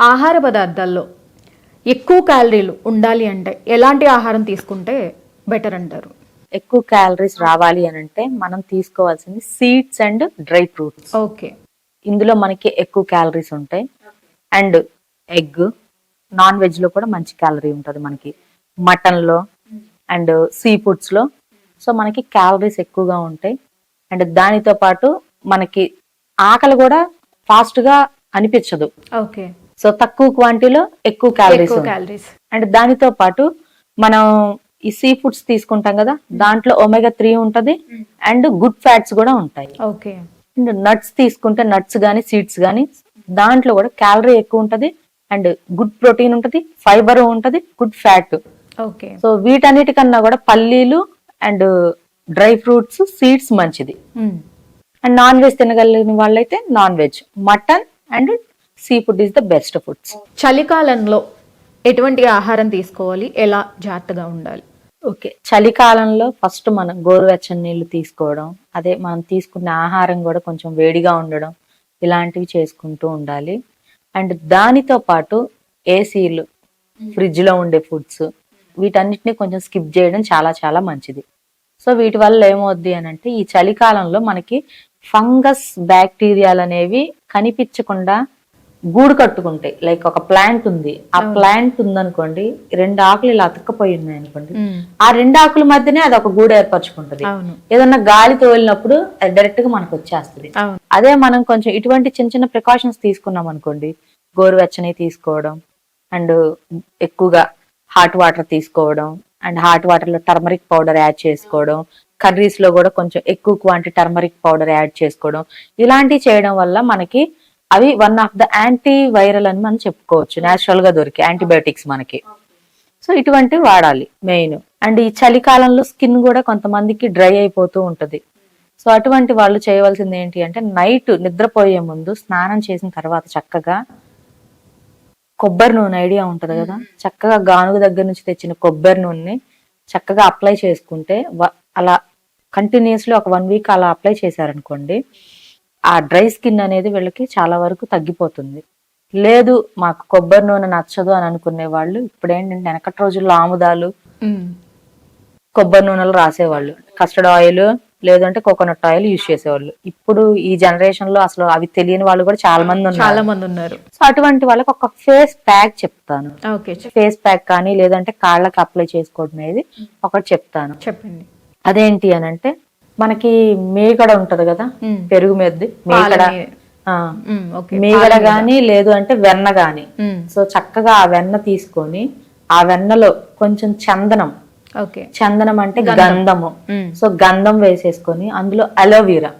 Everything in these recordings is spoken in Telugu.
ఆహార పదార్థాల్లో ఎక్కువ క్యాలరీలు ఉండాలి అంటే ఎలాంటి ఆహారం తీసుకుంటే బెటర్ అంటారు? ఎక్కువ క్యాలరీస్ రావాలి అని అంటే మనం తీసుకోవాల్సింది seeds and dry fruits. Okay. ఇందులో మనకి ఎక్కువ క్యాలరీస్ ఉంటాయి. అండ్ ఎగ్ నాన్ వెజ్లో కూడా మంచి క్యాలరీ ఉంటుంది మనకి. మటన్లో అండ్ సీ ఫుడ్స్లో సో మనకి క్యాలరీస్ ఎక్కువగా ఉంటాయి. అండ్ దానితో పాటు మనకి ఆకలి కూడా ఫాస్ట్గా అనిపించదు. ఓకే. సో తక్కువ క్వాంటిటీలో ఎక్కువ క్యాలరీస్ క్యాలరీస్ అండ్ దానితో పాటు మనం ఈ సీ ఫుడ్స్ తీసుకుంటాం కదా దాంట్లో ఒమేగా త్రీ ఉంటది అండ్ గుడ్ ఫ్యాట్స్ కూడా ఉంటాయి. ఓకే అండ్ నట్స్ తీసుకుంటే నట్స్ గానీ సీడ్స్ గానీ దాంట్లో కూడా క్యాలరీ ఎక్కువ ఉంటది అండ్ గుడ్ ప్రోటీన్ ఉంటది ఫైబర్ ఉంటది గుడ్ ఫ్యాట్ ఓకే సో వీటన్నిటికన్నా కూడా పల్లీలు అండ్ డ్రై ఫ్రూట్స్ సీడ్స్ మంచిది. అండ్ నాన్ వెజ్ తినగలిగిన వాళ్ళైతే non veg mutton and sea food is the best foods. చలికాలంలో ఎటువంటి ఆహారం తీసుకోవాలి? ఎలా జాగ్రత్తగా ఉండాలి? ఓకే. చలికాలంలో ఫస్ట్ మనం గోరువెచ్చని నీళ్ళు తీసుకోవడం అదే మనం తీసుకున్న ఆహారం కూడా కొంచెం వేడిగా ఉండడం ఇలాంటివి చేసుకుంటూ ఉండాలి. అండ్ దానితో పాటు ఏసీలు ఫ్రిడ్జ్లో ఉండే ఫుడ్స్ వీటన్నిటిని కొంచెం స్కిప్ చేయడం చాలా చాలా మంచిది. సో వీటి వల్ల ఏమవుద్ది అని అంటే ఈ చలికాలంలో మనకి ఫంగస్ బ్యాక్టీరియాలు అనేవి కనిపించకుండా గూడు కట్టుకుంటాయి లైక్ ఒక ప్లాంట్ ఉంది. ఆ ప్లాంట్ ఉందనుకోండి రెండు ఆకులు ఇలా అతుక్కపోయి ఉన్నాయి అనుకోండి. ఆ రెండు ఆకుల మధ్యనే అది ఒక గూడు ఏర్పరచుకుంటది. ఏదన్నా గాలి తోలినప్పుడు అది డైరెక్ట్గా మనకు వచ్చేస్తుంది. అదే మనం కొంచెం ఇటువంటి చిన్న చిన్న ప్రికాషన్స్ తీసుకున్నాం అనుకోండి గోరువెచ్చని తీసుకోవడం అండ్ ఎక్కువగా హాట్ వాటర్ తీసుకోవడం అండ్ హాట్ వాటర్లో టర్మరిక్ పౌడర్ యాడ్ చేసుకోవడం కర్రీస్లో కూడా కొంచెం ఎక్కువ క్వాంటిటీ టర్మరిక్ పౌడర్ యాడ్ చేసుకోవడం ఇలాంటివి చేయడం వల్ల మనకి అవి one of the anti viral అని మనం చెప్పుకోవచ్చు. నేచురల్గా దొరికే యాంటీబయాటిక్స్ మనకి. సో ఇటువంటివి వాడాలి మెయిన్ అండ్ ఈ చలికాలంలో స్కిన్ కూడా కొంతమందికి డ్రై అయిపోతూ ఉంటది. సో అటువంటి వాళ్ళు చేయవలసింది ఏంటి అంటే నైట్ నిద్రపోయే ముందు స్నానం చేసిన తర్వాత చక్కగా కొబ్బరి నూనె ఐడియా ఉంటది కదా? చక్కగా గానుగ దగ్గర నుంచి తెచ్చిన కొబ్బరి నూనెని చక్కగా అప్లై చేసుకుంటే అలా కంటిన్యూస్లీ ఒక వన్ వీక్ అలా అప్లై చేశారనుకోండి ఆ డ్రై స్కిన్ అనేది వీళ్ళకి చాలా వరకు తగ్గిపోతుంది. లేదు మాకు కొబ్బరి నూనె నచ్చదు అని అనుకునే వాళ్ళు ఇప్పుడు ఏంటంటే వెనకటి రోజుల్లో ఆముదాలు. కొబ్బరి నూనెలు రాసేవాళ్ళు. కస్టర్డ్ ఆయిల్ లేదంటే కోకోనట్ ఆయిల్ యూజ్ చేసేవాళ్ళు. ఇప్పుడు ఈ జనరేషన్లో అసలు అవి తెలియని వాళ్ళు కూడా చాలా మంది చాలా ఉన్నారు మంది ఉన్నారు. సో అటువంటి వాళ్ళకి ఒక ఫేస్ ప్యాక్ చెప్తాను. ఫేస్ ప్యాక్ కానీ లేదంటే కాళ్ళకి అప్లై చేసుకోవడం అనేది ఒకటి చెప్తాను. చెప్పండి. అదేంటి అని అంటే మనకి మేగడ ఉంటది కదా. పెరుగు మెద్ది. ఓకే మేగడ గాని లేదు అంటే వెన్న గాని. సో చక్కగా ఆ వెన్న తీసుకొని ఆ వెన్నలో కొంచెం చందనం ఓకే చందనం అంటే గంధము. సో గంధం వేసేసుకొని అందులో అలోవీరా.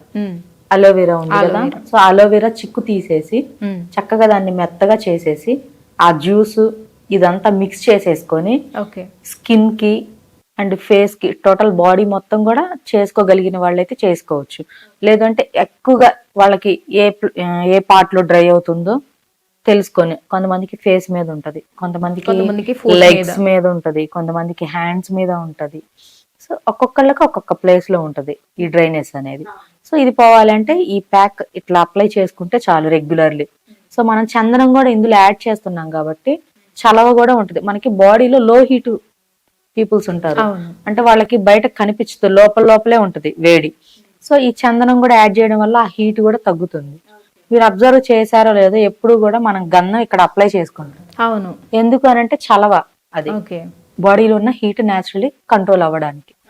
అలోవీరా ఉంది కదా సో అలోవీరా చిక్కు తీసేసి. చక్కగా దాన్ని మెత్తగా చేసేసి ఆ జ్యూస్ ఇదంతా మిక్స్ చేసేసుకొని ఓకే స్కిన్కి అండ్ ఫేస్కి టోటల్ బాడీ మొత్తం కూడా చేసుకోగలిగిన వాళ్ళైతే చేసుకోవచ్చు. లేదంటే ఎక్కువగా వాళ్ళకి ఏ ఏ పార్ట్లో డ్రై అవుతుందో తెలుసుకొని కొంతమందికి ఫేస్ మీద ఉంటది. కొంతమందికి లెగ్స్ మీద. ఉంటది. కొంతమందికి హ్యాండ్స్ మీద ఉంటది. సో ఒక్కొక్కళ్ళకి ఒక్కొక్క ప్లేస్లో ఉంటది ఈ డ్రైనెస్ అనేది. సో ఇది పోవాలంటే ఈ ప్యాక్ ఇట్లా అప్లై చేసుకుంటే చాలు రెగ్యులర్లీ సో మనం చందనం కూడా ఇందులో యాడ్ చేస్తున్నాం కాబట్టి చలవ కూడా ఉంటది. మనకి బాడీలో లో హీట్ పీపుల్స్ ఉంటారు. అంటే వాళ్ళకి బయట కనిపించదు లోపల లోపలే ఉంటది వేడి. సో ఈ చందనం కూడా యాడ్ చేయడం వల్ల ఆ హీట్ కూడా తగ్గుతుంది. మీరు అబ్జర్వ్ చేశారో లేదో ఎప్పుడు కూడా మనం గన్నం ఇక్కడ అప్లై చేసుకుంటాం. అవును. ఎందుకు అని అంటే చలవ అది. బాడీలో ఉన్న హీట్ న్యాచురలీ కంట్రోల్ అవ్వడానికి.